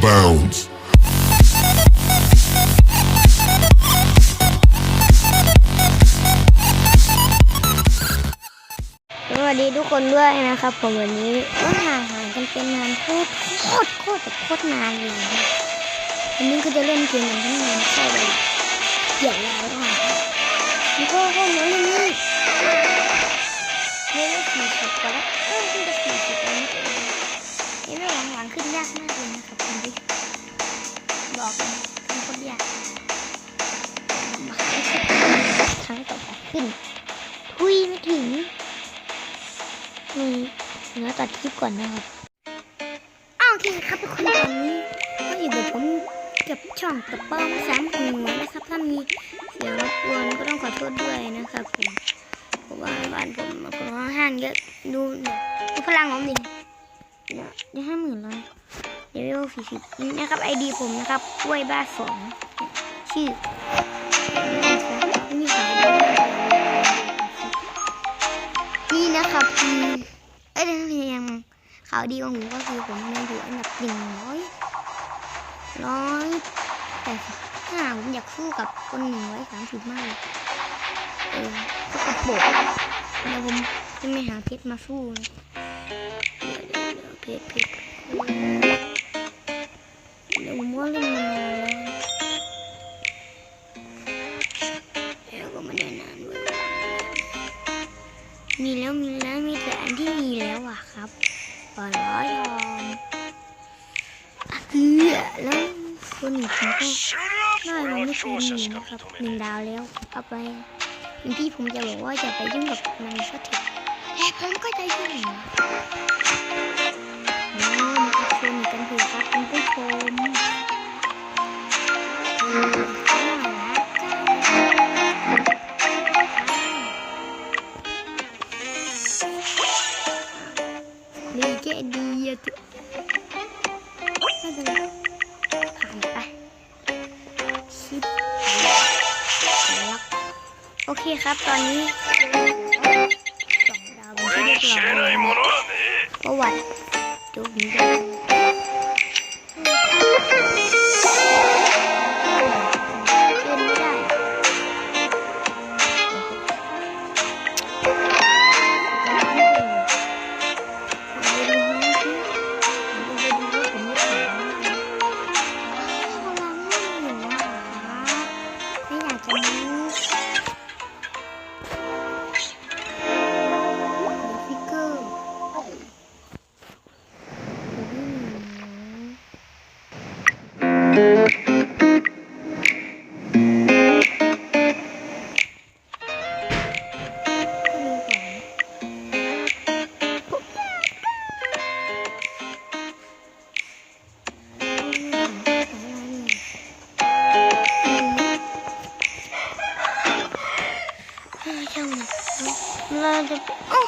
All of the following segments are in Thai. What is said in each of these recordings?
bounds. สวัสดีทุกคนด้วยนะครับผมวันนี้ก็ห่างหายกันเป็นนานโคตรโคตรโคตรโคตรนานเลยนะวันนี้ก็จะเล่นเกมกันทั้งวันเข้าไปเกี่ยวแล้วอะนี่ก็เข้ามาเล่นนี่เล่นสี่สิบกว่าแล้วเออขึ้นจะสี่สิบแล้วนี่เองนี่เรื่องหลังๆขึ้นยากมากเลยนะครับ เลยขึ้นโคตรยากครั้งต่อไปขึ้น ทุยไม่ถึงมีเนื้อตัดคลิปก่อนนะครับอ้าวโอเคครับทุกคนตอนนี้ก็อยู่กับผมกับช่องตะป้อมสามหัวนะครับ ถ้ามีเสียงรบกวนก็ต้องขอโทษด้วยนะครับผมเพราะว่าบ้านผมมันคนห้างเยอะดูเนี่ยดูพลังของผมดิเนี่ยได้ห้าหมื่นแล้ว เดวิลสี่สิบนะครับไอดีผมนะครับกล้วยบ้าสองชื่อนี่ขายด้วยนี่นะครับคือเอ้ยยังข่าวดีของผมก็คือผมยังอยู่อันดับหนึ่งร้อยร้อยแปดสิบห้าผมอยากสู้กับคนหนึ่งร้อยสามสิบมากเลยเออก็กระโปงเดี๋ยวผมจะไม่หาเพชรมาสู้นะเดี๋ยวเดี๋ยวเดี๋ยวเพชรเพชร นหนึ่งนะครับหนึ่งดาวแล้วเอาไปอย่างที่ผมจะบอกว่าอย่าไปยุ่งกับมันสักทีแต่ผมก็จะยุ่งนะอ๋อมาอัพโซนิกกันเถอะครับคุณผู้ชมเออน่ารักจังนี่แค่ดีอะทุไม่เป็นไรผ่านไปชิปล็อก โอเคครับตอนนี้สองดาวเป็นที่เรียบร้อยประวัติดูผ เราจะอ้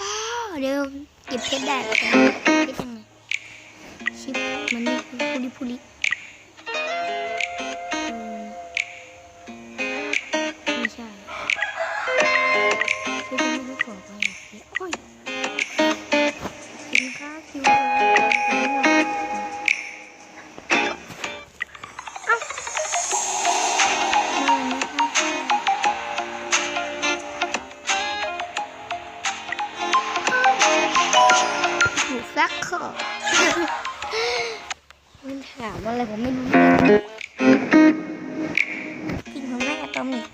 อ้าวเดี๋ยวเก็บเพชรได้แล้วกันเพชรยังไงชิปมันนี่พุลิพุลิ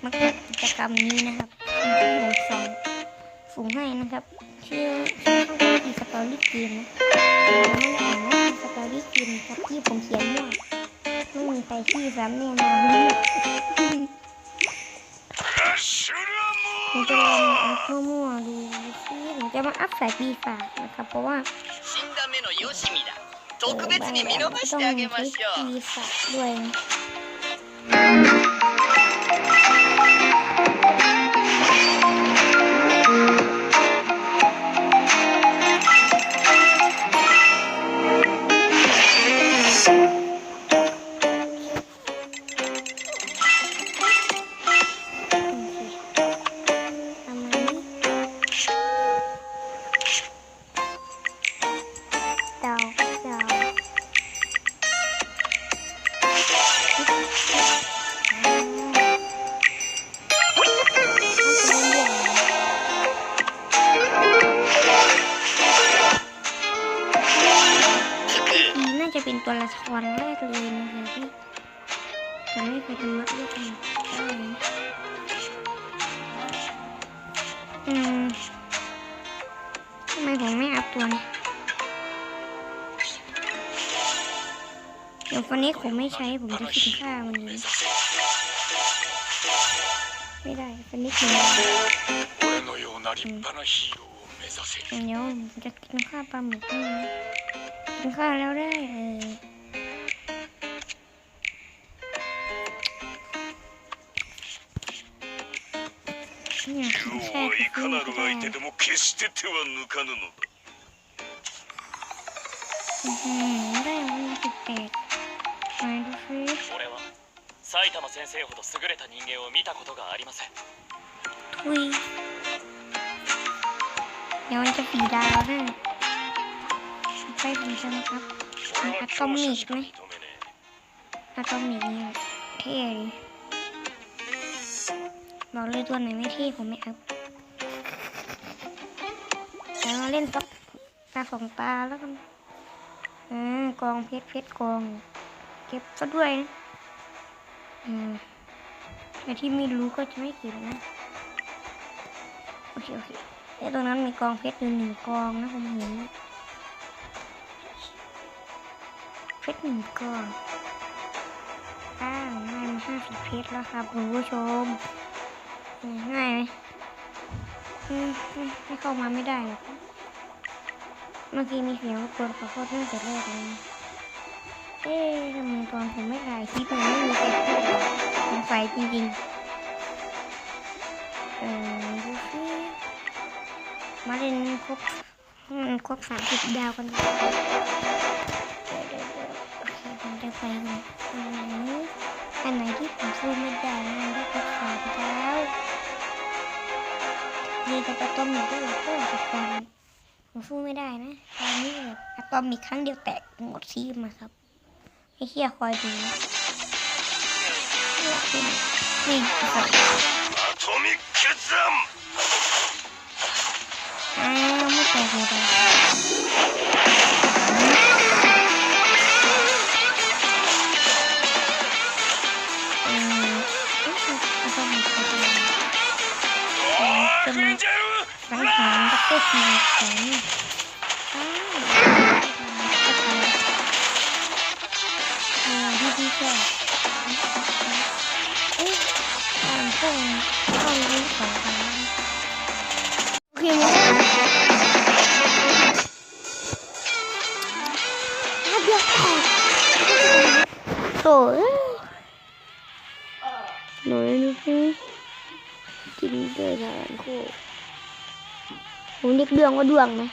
มิกมักจัดกิจกรรมนี้นะครับที่ผมสองฝูงให้นะครับชื่อชื่อช่องก็คือสตอรี่เกมนะผมไม่ได้อ่านว่าสตอรี่เกมครับที่ผมเขียนมั่วไม่มีใครชื่อซ้ำแน่นอนผมจะลองอัพมั่วๆดูซิผมจะมาอัพสายปีศาจนะครับ เพราะว่า 死んだ目のよしみだ特別に見逃してあげましょう ตัวละครแรกเลยนะคะที่จะไม่เคยทำมาเลือกเลยอืมทำไมผมไม่อัพตัวนี้เดี๋ยวคนนี้ผมไม่ใช้ผมจะคิดค่ามันนี้ไม่ได้คนนี้คือเดี๋ยวผมจะกินค่าปลาหมึกได้ กินข้าวแล้วได้เออเนี่ยกิน 今日 แค่ はいかなる ก็ 相 ได้ 手でも決して手は抜かぬのだ อื้อหือได้วันละสิบแปดมาดูซิ 俺は埼玉先生ほど優れた人間を見たことがありません ทุยเดี๋ยวมันจ ใกล้ถึงใช่นะครับอะตอมิกไหมอะตอมิกนี่เท่ดีบอกเลยตัวไหนไม่เท่ผมไม่เอาพแล้วเล่นตอกตาสองตาแล้วกันอืมกองเพชรเพชรกอง เก็บซะด้วยนะอืมแต่ที่ไม่รู้ก็จะไม่เก็บนะโอเคโอเคไอ้ตรงนั้นมีกองเพชรอยู่หนึ่งกองนะผมเห็น เพชรหนึ่งกองอ้าวง่ายมาห้าสิบเพชรแล้วครับคุณผู้ชม ง่ายไหมไม่ไม่เข้ามาไม่ได้หรอกเมื่อกี้มีเสียงรบกวนขอโทษตั้งแต่แรกเลยเอ๊ะทำไมตอนผมไม่ถ่ายคลิปมันไม่มีใครพูดเลยสงสัยจริงๆ เออดูสิมาเล่นครบครบสามสิบดาวกัน ไปไหนอันไหนที่ผมซื้อไม่ได้นั่นก็จะขายแล้วดีกับอะตอมิกก็เลยก็จะฟังผมสู้ไม่ได้นะตอนนี้แบบอะตอมมีครั้งเดียวแตกหมดซีมาครับไอ้เฮียคอยดูนี่ครับอะตอมิกคิดซ้ำอ้าวไม่แตกเลย จะมาร้านอาหารดับเบิลซีของพี่ก็เอ๊ะทางตรงตรงนี้ของกันโอเคมั้ยโอ้ย นเจอทานคู่ผมเรียกเดืองว่าดวงนะ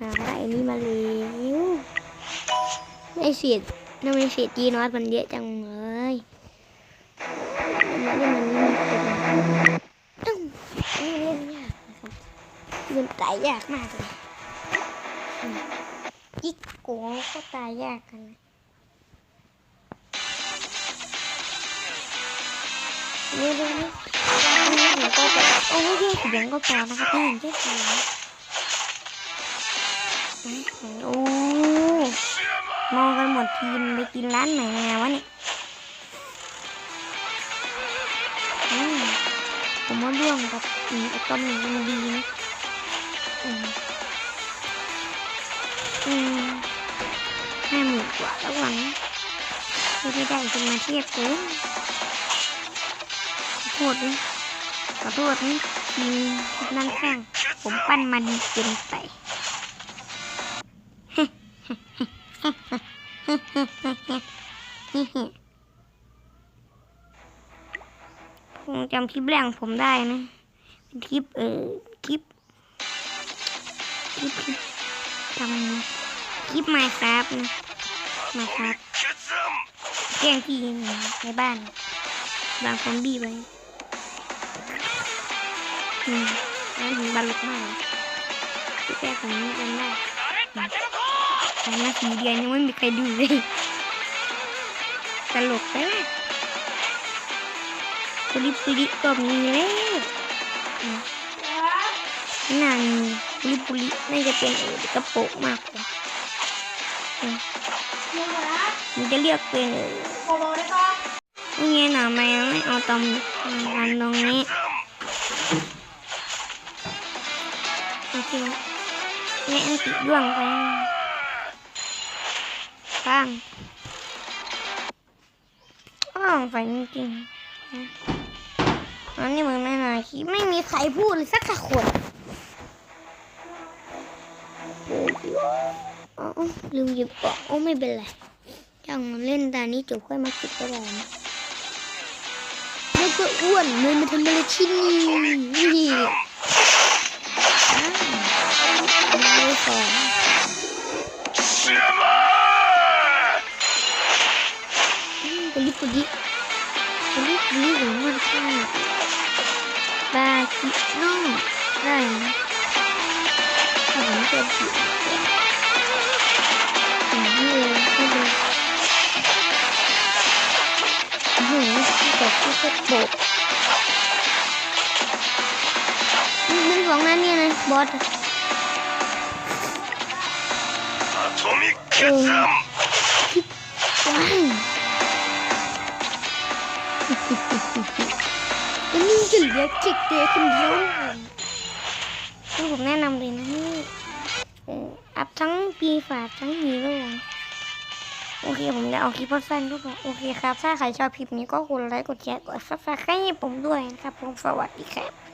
มาได้อันนี้มาแล้วไม่เสียดทำไมเสียดจีนอสมันเยอะจังเลยนเล่นมันนี่มันเป็นเล่นยากนะครับมันตายยากมากเลยอืมจิกโกก็ตายยากกันนะ เร็วๆนะอันนี้ผมก็จะโอ้ยเสียงก็พอนะครับพี่หญิงเรียกเสียงโอ้มองกันหมดทีมไปกินร้านไหนมาวะเนี่ยผมว่าเรื่องกับอีไอต้มนี่มันดีนะอืมห้าหมื่นกว่าแล้ววังไม่ได้จะมาเทียบกิน โทษด้วยขอโทษนะทีมด้านข้าง ผมปั้นมาดีเกินไปผมจำคลิปแรกของผมได้นะเป็นคลิป เออคลิป คลิปจำนะคลิปไมค์ครับนะไมค์ครับ決断แกล้งพี่ในบ้านบางซอมบี้ไว้ อืมแล้วถึงบรรลุมากพี่แป้ของนี้กันได้ทำมาสี่เดือนยังไม่มีใครดูเลยตลกไปละปุริปุริก็มีแล้วอืมน่ามีปุริปุริน่าจะเป็นเอกระโปงมากกว่ามันจะเรียกเป็นนี่ไงหนาแมวไม่เอาตรงอันตรงนี้ โอเคนี่อันติดดวงไปฟังอ้าวไฟจริงอันนี้มึงไม่นาคิดไม่มีใครพูดเลยสักคนอ๋อลืมหยิบกล่องโอ้ไม่เป็นไรจังเล่นตานี้จบค่อยมาเกิดก็ได้นะแล้วก็อ้วนเลยมาทำอะไรที่นี่นี่อ้ ไม่สองอืมกุลิกุลิกุลิกุลิหรือมันข้างบาคิโน่ได้นะถ้าผมจะผิดอย่างนี้เลยให้ดูโอ้โหตกที่กระโปกนี่เป็นของนั้นเนี่ยนะบอส นนี้จะเหลือเจ็ดเดียวคนเดียวนี่ผมแนะนำเลยนะนี่อ่ออัพทั้งปีฝาทั้งฮีโร่โอเคผมจะเอาคลิปสั้นก็พอโอเคครับ ถ้าใครชอบคลิปนี้ก็กดไลค์กดแชร์กดซับสไครต์ให้ผมด้วยนะครับผมสวัสดีครับ